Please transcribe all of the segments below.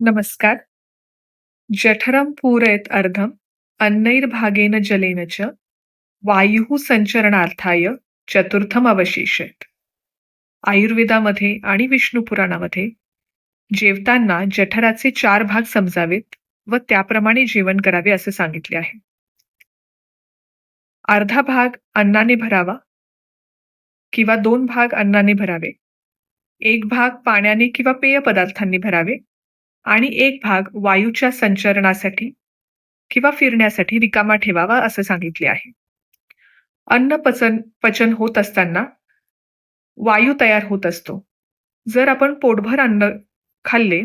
नमस्कार. जठरं पूरयत अर्धम अन्नैर्भागेन जलेन च वायुः संचरणार्थाय चतुर्थम अवशिष्येत. आयुर्वेदामध्ये आणि विष्णुपुराणामध्ये जेवताना जठराचे चार भाग समजावेत व त्याप्रमाणे जेवण करावे असे सांगितले आहे. अर्धा भाग अन्नाने भरावा किंवा दोन भाग अन्नाने भरावे. एक भाग पाण्याने किंवा पेय पदार्थांनी भरावे आणि एक भाग वायूच्या संचरणासाठी किंवा फिरण्यासाठी रिकामा ठेवावा असं सांगितले आहे. अन्न पचन पचन होत असताना वायू तयार होत असतो. जर आपण पोटभर अन्न खाल्ले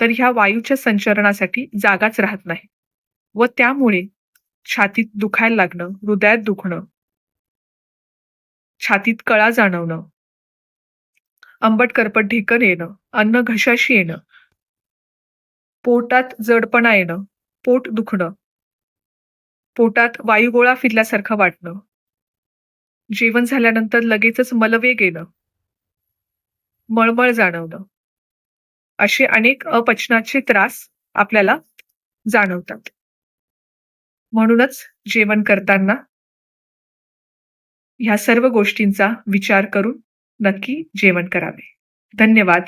तर ह्या वायूच्या संचरणासाठी जागाच राहत नाही व त्यामुळे छातीत दुखायला लागणं, हृदयात दुखणं, छातीत कळा जाणवणं, आंबट करपट ढेकर येणं, अन्न घशाशी येणं, पोटात जडपणा येणं, पोट दुखणं, पोटात वायुगोळा फिरल्यासारखं वाटणं, जेवण झाल्यानंतर लगेचच मलवेग येणं, मळमळ जाणवणं, असे अनेक अपचनाचे त्रास आपल्याला जाणवतात. म्हणूनच जेवण करताना ह्या सर्व गोष्टींचा विचार करून नक्की जेवण करावे. धन्यवाद.